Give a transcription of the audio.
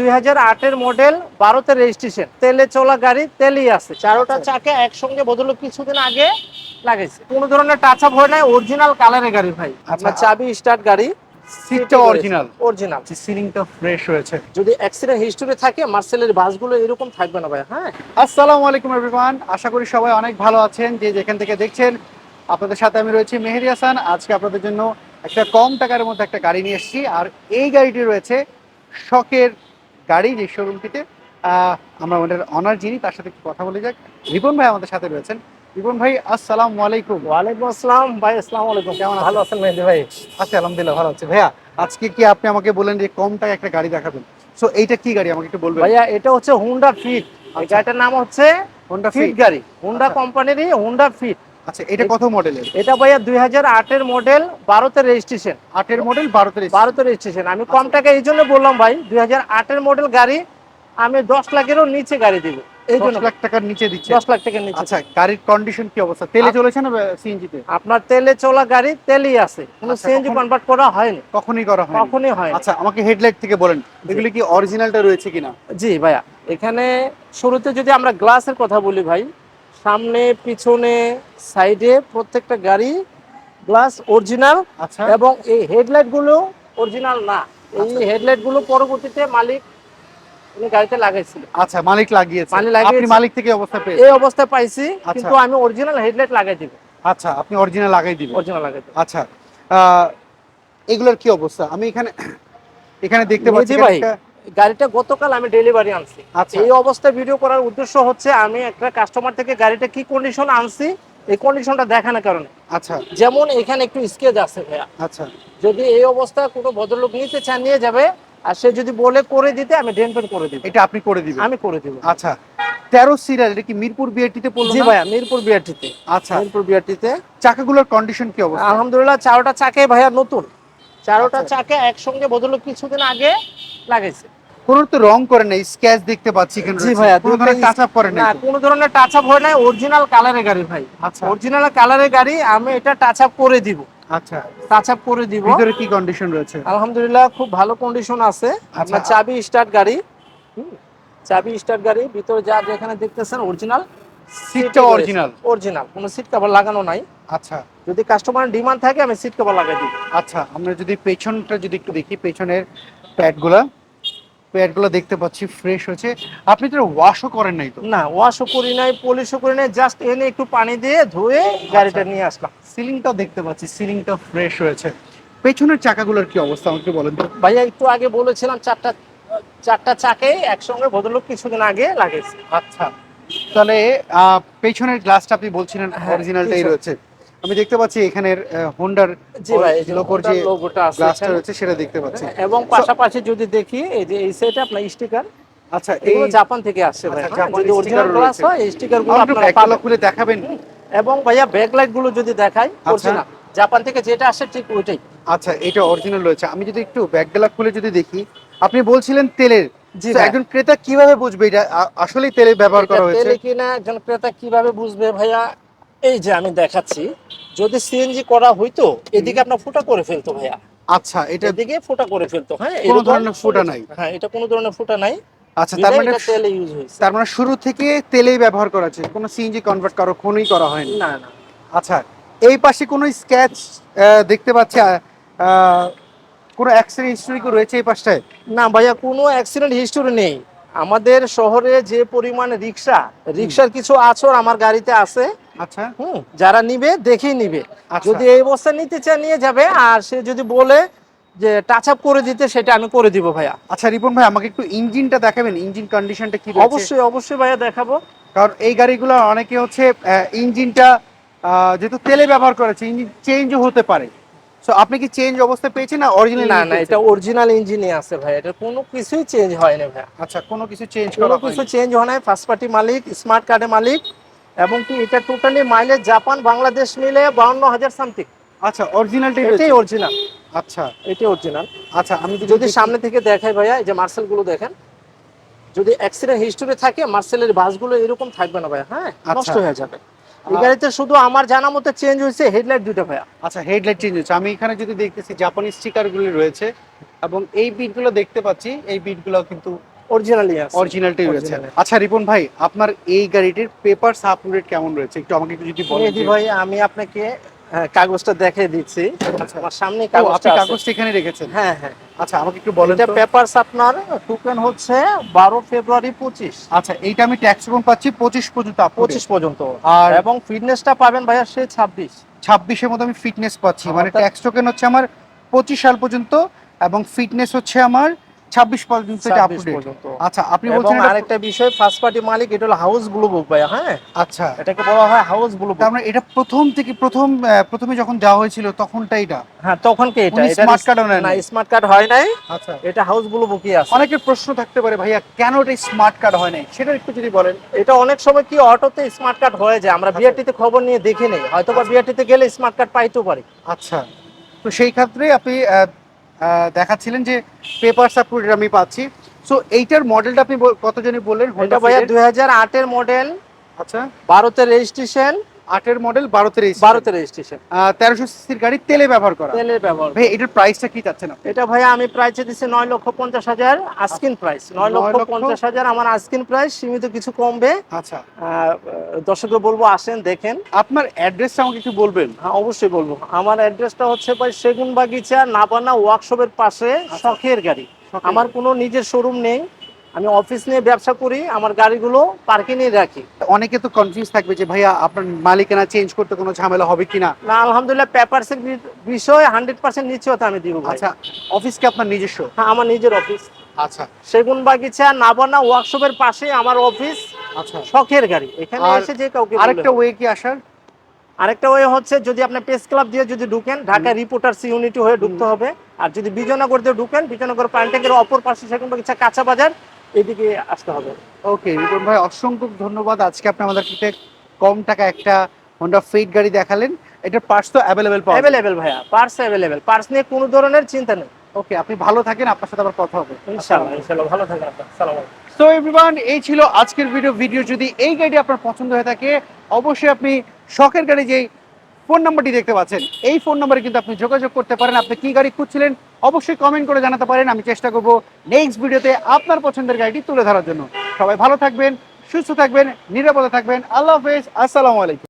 দুই হাজার আটের মডেল বারোতে রেজিস্ট্রেশন তেলে চলা গাড়ি তেলই আছে। চারোটা আচ্ছা। চাকে একসঙ্গে বদল কিছুদিন আগে লাগাইছে কোনো ধরনের টাচ আপ হয় নাই অরিজিনাল কালারের গাড়ি ভাই। আপনার চাবি স্টার্ট গাড়ি সিটটা অরিজিনাল অরিজিনাল সিলিংটা ফ্রেশ রয়েছে যদি অ্যাক্সিডেন্ট হিস্টোরি থাকে মার্সেলের বাসগুলো এরকম থাকবে না ভাই হ্যাঁ? আসসালামু আলাইকুম এভরিওয়ান আশা করি সবাই অনেক ভালো আছেন। যে যেখান থেকে দেখছেন আপনাদের সাথে আমি রয়েছি মেহেদি হাসান। আজকে আপনাদের জন্য একটা কম টাকার মধ্যে একটা গাড়ি নিয়ে এসেছি। আর এই গাড়িটি রয়েছে শখের গাড়ি যে শোরুমটিতে আমরা ওনার অনার যিনি তার সাথে একটু কথা বলে যাক। রিপন ভাই আমাদের সাথে রয়েছেন। রিপন ভাই আসসালামু আলাইকুম ওয়ালাইকুম আসসালাম। ভাই আসসালামু আলাইকুম কেমন ভালো আছেন মেহেদি ভাই? আচ্ছা আলহামদুলিল্লাহ ভালো আছে। ভাইয়া আজকে কি আপনি আমাকে বলেন যে কম টাকা একটা গাড়ি দেখাবেন? সো এইটা কি গাড়ি? আমাকে একটু বলবেন। ভাইয়া এটা হচ্ছে হুন্ডা ফিট এই আচ্ছা। গাড়িটার নাম হচ্ছে হোন্ডা ফিট ফিট গাড়ি। হুন্ডা। কোম্পানিরই হুন্ডা ফিট আচ্ছা এটা কত মডেলের এটা ভাইয়া দুই হাজার আটের মডেল বারোতে রেজিস্ট্রেশন আটের মডেল বারোতে বারোতে রেজিস্ট্রেশন আমি কম টাকা এই জন্য বললাম ভাই দুই হাজার আটের মডেল গাড়ি আমি দশ লাখেরও নিচে গাড়ি দিব। এই জন্য দশ লাখ টাকার নিচে দিচ্ছে। দশ লাখ টাকার নিচে। আচ্ছা গাড়ির কন্ডিশন কি অবস্থা? তেলে চলেছে না সিএনজিতে আপনার তেলে চলা গাড়ি তেলই আছে। কোনো আচ্ছা, সিএনজি কনভার্ট করা হয়নি। কখনই করা হয় কখনই হয় আচ্ছা আমাকে হেডলাইট থেকে বলেন এগুলি কি অরিজিনালটা রয়েছে কিনা? জি ভাইয়া। এখানে শুরুতে যদি আমরা গ্লাসের কথা বলি ভাই সামনে পিছনে সাইডে প্রত্যেকটা গাড়ি গ্লাস অরিজিনাল আচ্ছা এবং এই হেডলাইটগুলো অরিজিনাল না এই আচ্ছা। হেডলাইটগুলো পরবর্তীতে মালিক উনি গাড়িতে লাগাইছিল আচ্ছা মালিক লাগিয়েছে মালিক লাগিয়েছে। আপনি মালিক থেকে অবস্থা পেয়েছেন এই পাইছি আচ্ছা। কিন্তু আমি অরিজিনাল হেডলাইট লাগাই দিব আচ্ছা আপনি অরিজিনাল লাগাই দিবেন অরিজিনাল লাগাই দিব আচ্ছা এগুলোর কি অবস্থা আমি এখানে এখানে দেখতে পাচ্ছি ভাই। গাড়িটা গতকাল আমি ডেলিভারি আনছি। আচ্ছা। এই অবস্থায় ভিডিও করার উদ্দেশ্য হচ্ছে আমি একটা কাস্টমার থেকে গাড়িটা কি কন্ডিশন আনছি এই কন্ডিশনটা দেখানোর কারণে। আচ্ছা। যেমন এখানে একটু স্কেচ আছে ভাইয়া। আচ্ছা। যদি এই অবস্থায় কোনো ভদ্রলোক নিতে চান নিয়ে যাবে আর সে যদি বলে করে দিতে আমি ডেন্টেন করে দিব। এটা আপনি করে দিবেন? আমি করে দিব। আচ্ছা। তেরো সিরিয়াল এটা কি মিরপুর বিআরটিতে পড়ল জি? ভাইয়া মিরপুর বিআরটিতে আচ্ছা। মিরপুর বিআরটিতে চাকাগুলোর কন্ডিশন কি অবস্থা? আলহামদুলিল্লাহ চারোটা চাকে ভাইয়া নতুন। চারোটা আচ্ছা। চাকে একসঙ্গে ভদ্রলোক কিছুদিন আগে লাগাইছে কোনো তো রং করে নাই স্ক্যাচ দেখতে পাচ্ছি জি ভাইয়া কোনো ধরনের টাচ আপ করে নাই না কোনো ধরনের টাচ আপ হয় নাই অরিজিনাল কালারের গাড়ি ভাই। আচ্ছা। অরিজিনাল কালারের গাড়ি আমি এটা টাচ আপ করে দিব। আচ্ছা। টাচ আপ করে দিব। ভিতরে কি কন্ডিশন রয়েছে? আলহামদুলিল্লাহ খুব ভালো কন্ডিশন আছে। আপনার আচ্ছা। চাবি স্টার্ট গাড়ি। হুম, চাবি স্টার্ট গাড়ি ভিতরে যা যেখানে দেখতেছেন অরিজিনাল সিটটা অরিজিনাল অরিজিনাল কোনো সিট কভার লাগানো নাই। আচ্ছা। যদি কাস্টমার ডিমান্ড থাকে আমি সিট কভার লাগাই দিই। আচ্ছা আমরা যদি পেছনটা যদি একটু দেখি পেছনের প্যাডগুলা প্যাডগুলো দেখতে পাচ্ছি ফ্রেশ হয়েছে। আপনি তো ওয়াশও করেন নাই তো? না ওয়াশও করি নাই পলিশও করি নাই জাস্ট এনে একটু পানি দিয়ে ধুয়ে গাড়িটা নিয়ে আসলাম। সিলিংটাও দেখতে পাচ্ছি সিলিংটা ফ্রেশ হয়েছে। পেছনের চাকাগুলোর কি অবস্থা আমাকে বলেন তো। ভাইয়া একটু আগে বলেছিলাম চারটা চারটা চাকে একসঙ্গে ভদ্রলোক কিছুদিন আগে লাগিয়েছে। আচ্ছা। তাহলে পেছনের গ্লাসটা আপনি বলছিলেন হ্যাঁ, অরিজিনালটাই রয়েছে। আমি দেখতে পাচ্ছি এখানের হোন্ডার জি ভাই যে লোগোর যে লোগোটা আছে গ্লাসটা। রয়েছে সেটা দেখতে পাচ্ছি। এবং পাশাপাশি যদি দেখি এই যে এই সেট আপনার স্টিকার আচ্ছা এই জাপান থেকে আসছে ভাই। আচ্ছা, হ্যাঁ? যদি অরিজিনাল গ্লাস হয় এই স্টিকারগুলো আমার একটু আপনারা খুলে দেখাবেন। এবং ভাইয়া ব্যাকলাইটগুলো যদি দেখাই আচ্ছা। অরিজিনাল জাপান থেকে যেটা আসে ঠিক ওইটাই। আচ্ছা এটা অরিজিনাল রয়েছে। আমি যদি একটু ব্যাগগুলা খুলে যদি দেখি আপনি বলছিলেন তেলের। একজন ক্রেতা কীভাবে বুঝবে এটা? আ- আসলেই তেলে ব্যবহার করা হয়েছে। তেলে কিনা একজন ক্রেতা কীভাবে বুঝবে ভাইয়া? এই যে আমি দেখাচ্ছি যদি সিএনজি করা হইতো এদিকে আপনার ফুটা করে ফেলতো ভাইয়া। আচ্ছা এটা এদিকে ফুটা করে ফেলতো হ্যাঁ? কোনো ধরনের ফুটা নাই। হ্যাঁ এটা কোনো ধরনের ফুটা নাই। আচ্ছা তার মানে তেলে ইউজ হয়েছে। তার মানে শুরু থেকে তেলেই ব্যবহার করা হয়েছে কোনো সিএনজি কনভার্ট করা কোনোই করা হয়নি। না না। আচ্ছা এই পাশে কোনো স্কেচ দেখতে পাচ্ছি কোনো অ্যাক্সিডেন্ট হিস্টোরি রয়েছে এই পাশটায়? না ভাইয়া কোনো অ্যাক্সিডেন্ট হিস্টোরি নেই। আমাদের শহরে যে পরিমাণ রিক্সা রিক্সার কিছু আছর আমার গাড়িতে আছে। আচ্ছা। হুম যারা নিবে দেখেই নিবে। আচ্ছা। যদি এই অবস্থা নিতে চায় নিয়ে যাবে আর সে যদি বলে যে টাচ আপ করে দিতে সেটা আমি করে দিব ভাইয়া। আচ্ছা রিপন ভাই আমাকে একটু ইঞ্জিনটা দেখাবেন ইঞ্জিন কন্ডিশনটা কি অবশ্যই অবশ্যই ভাইয়া দেখাবো। কারণ এই গাড়িগুলো অনেকে হচ্ছে ইঞ্জিনটা যেহেতু তেলে ব্যবহার করেছে ইঞ্জিন চেঞ্জও হতে পারে। সো আপনি কি চেঞ্জ অবস্থা পেয়েছেন না অরিজিনাল না না এটা অরিজিনাল ইঞ্জিনই আছে ভাই এটা কোনো কিছুই চেঞ্জ হয় না ভাইয়া। আচ্ছা কোনো কিছু চেঞ্জ কোনো করা কিছু কিছু চেঞ্জ হয় না ফার্স্ট পার্টি মালিক স্মার্ট কার্ডের মালিক এবং কি এটা টোটালি মাইলেজ জাপান বাংলাদেশ মিলে বাউন্ন হাজার সামথিং আচ্ছা অরিজিনালটাই এটাই অরিজিনাল আচ্ছা। এটাই অরিজিনাল আচ্ছা আমি যদি যদি সামনে থেকে দেখাই ভাইয়া এই যে মার্সেলগুলো দেখেন যদি অ্যাক্সিডেন্ট হিস্টোরি থাকে মার্সেলের বাসগুলো এরকম থাকবে না ভাইয়া হ্যাঁ? আচ্ছা। নষ্ট হয়ে যাবে। এই গাড়িতে শুধু আমার জানা মতো চেঞ্জ হয়েছে হেডলাইট দুটো ভাইয়া। আচ্ছা হেডলাইট চেঞ্জ হচ্ছে আমি এখানে যদি দেখতেছি জাপানি স্টিকারগুলি রয়েছে এবং এই বিটগুলো দেখতে পাচ্ছি এই বিটগুলো কিন্তু অরিজিনালি আছে। অরিজিনালটাই রয়েছে আচ্ছা রিপন ভাই আপনার এই গাড়িটির পেপার আপডেট কেমন রয়েছে? একটু আমাকে একটু যদি বলেন যে- ভাই আমি আপনাকে হ্যাঁ, কাগজটা দেখিয়ে দিচ্ছি। আমার সামনে ও, আপনি কাগজটা এখানে রেখেছেন? হ্যাঁ হ্যাঁ। আচ্ছা আমাকে একটু বলেন এটা পেপারস আপনার টোকেন হচ্ছে বারো ফেব্রুয়ারি পঁচিশ। আচ্ছা এইটা আমি ট্যাক্স এবং পাচ্ছি পঁচিশ পর্যন্ত পঁচিশ পঁচিশ পর্যন্ত। আর এবং ফিটনেসটা পাবেন ভাইয়া সে ছাব্বিশ। ছাব্বিশের মতো আমি ফিটনেস পাচ্ছি। মানে ট্যাক্স টোকেন হচ্ছে আমার পঁচিশ সাল পর্যন্ত এবং ফিটনেস হচ্ছে আমার ছাব্বিশ পর্যন্ত এটা আপডেট আচ্ছা আপনি বলছেন আরেকটা বিষয় ফার্স্ট পার্টি মালিক এটা হলো হাউস ব্লু বুক হ্যাঁ? আচ্ছা। এটাকে বলা হয় হাউস ব্লু বুক তার মানে এটা প্রথম থেকে প্রথম প্রথমে যখন দেওয়া হয়েছিল তখনটা এটা? হ্যাঁ তখন কি এটা? card ও না স্মার্ট কার্ড হয় নাই। আচ্ছা। এটা হাউস ব্লু বুকই আছে। অনেকের প্রশ্ন থাকতে পারে ভাইয়া কেন এটা স্মার্ট কার্ড হয় নাই? সেটা একটু যদি বলেন। এটা অনেক সময় কি অটোতে স্মার্ট কার্ড হয়ে যায় আমরা বিআরটিতে খবর নিয়ে দেখে নেই। হয়তো বা বিআরটিতে গেলে স্মার্ট কার্ড পাইতেও পারি। আচ্ছা। তো সেই ক্ষেত্রে আপনি দেখাচ্ছিলেন যে পেপার সাপোর্ট আমি পাচ্ছি। সো এইটার মডেলটা আপনি কতজনই বললেন? এটা ভাইয়া? দুই হাজার আটের মডেল আচ্ছা। ভারতের রেজিস্ট্রেশন আটের মডেল বারোতে বারোতে রেজিস্ট্রেশন তেরোশো সিসির গাড়ি তেলে ব্যবহার করা। তেলের ব্যবহার ভাই এটার প্রাইসটা কি চাচ্ছেন আপনি? এটা ভাইয়া আমি প্রাইসে দিচ্ছি নয় লক্ষ পঞ্চাশ হাজার আস্কিন প্রাইস নয় লক্ষ পঞ্চাশ হাজার আমার আস্কিন প্রাইস সীমিত কিছু কমবে। আচ্ছা। দর্শককে বলব আসেন দেখেন। আপনার অ্যাড্রেসটা আমাকে একটু বলবেন। হ্যাঁ অবশ্যই বলব। আমার অ্যাড্রেসটা হচ্ছে ভাই সেগুন বাগিচা নাবানা ওয়ার্কশপের পাশে শখের গাড়ি। আমার কোনো নিজের শোরুম নেই। আমি অফিস নিয়ে ব্যবসা করি আমার গাড়িগুলো পার্কিং নিয়ে রাখি। অনেকে তো কনফিউজ থাকবে যে ভাইয়া আপনার মালিকানা চেঞ্জ করতে কোনো ঝামেলা হবে কিনা? না আলহামদুলিল্লাহ পেপারসের বিষয় হান্ড্রেড পার্সেন্ট নিশ্চয়তা আমি দিব আচ্ছা অফিস কি আপনার নিজস্ব? হ্যাঁ আমার নিজের অফিস আচ্ছা। সেগুন বাগিচা নাবানা ওয়ার্কশপের পাশে আমার অফিস আচ্ছা। শখের গাড়ি। এখানে এসে যে কাউকে আরেকটা ওয়ে কি আসার? আরেকটা ওয়ে হচ্ছে যদি আপনি প্রেস ক্লাব দিয়ে যদি ঢুকেন ঢাকা রিপোর্টার্স ইউনিটি হয়ে ঢুকতে হবে। আর যদি বিজয়নগর দিয়ে ঢুকেন বিজয়নগর প্যান্টেকের অপর পাশে সেগুন বাগিচা কাঁচা বাজার। এদিকে আসতে হবে। ওকে রিপন ভাই অসংখ্য ধন্যবাদ। আজকে আপনি আমাদেরকে কম টাকা একটা হোন্ডা ফিট গাড়ি দেখালেন। এটা পার্টস তো অ্যাভেলেবেল পাওয়া অ্যাভেলেবেল ভাইয়া পার্স অ্যাভেলেবেল পার্স নিয়ে কোনো ধরনের চিন্তা নেই। ওকে আপনি ভালো থাকেন আপনার সাথে আবার কথা হবে। ইনশাআল্লাহ ইনশাআল্লাহ ভালো থাকেন আপনার। সালাম আলাইকুম। সো এভরিওয়ান এই ছিল আজকের ভিডিও ভিডিও যদি এই গাড়ি আপনার পছন্দ হয়ে থাকে অবশ্যই আপনি শখের গাড়ি যেই ফোন নাম্বারটি দেখতে পাচ্ছেন। এই ফোন নাম্বারে কিন্তু আপনি যোগাযোগ করতে পারেন। আপনি কি গাড়ি খুঁজছিলেন অবশ্যই কমেন্ট করে জানাতে পারেন। আমি চেষ্টা করব নেক্সট ভিডিওতে আপনার পছন্দের গাড়িটি তুলে ধরার জন্য। সবাই ভালো থাকবেন, সুস্থ থাকবেন, নিরাপদে থাকবেন। আল্লাহ হাফেজ। আসসালামু আলাইকুম।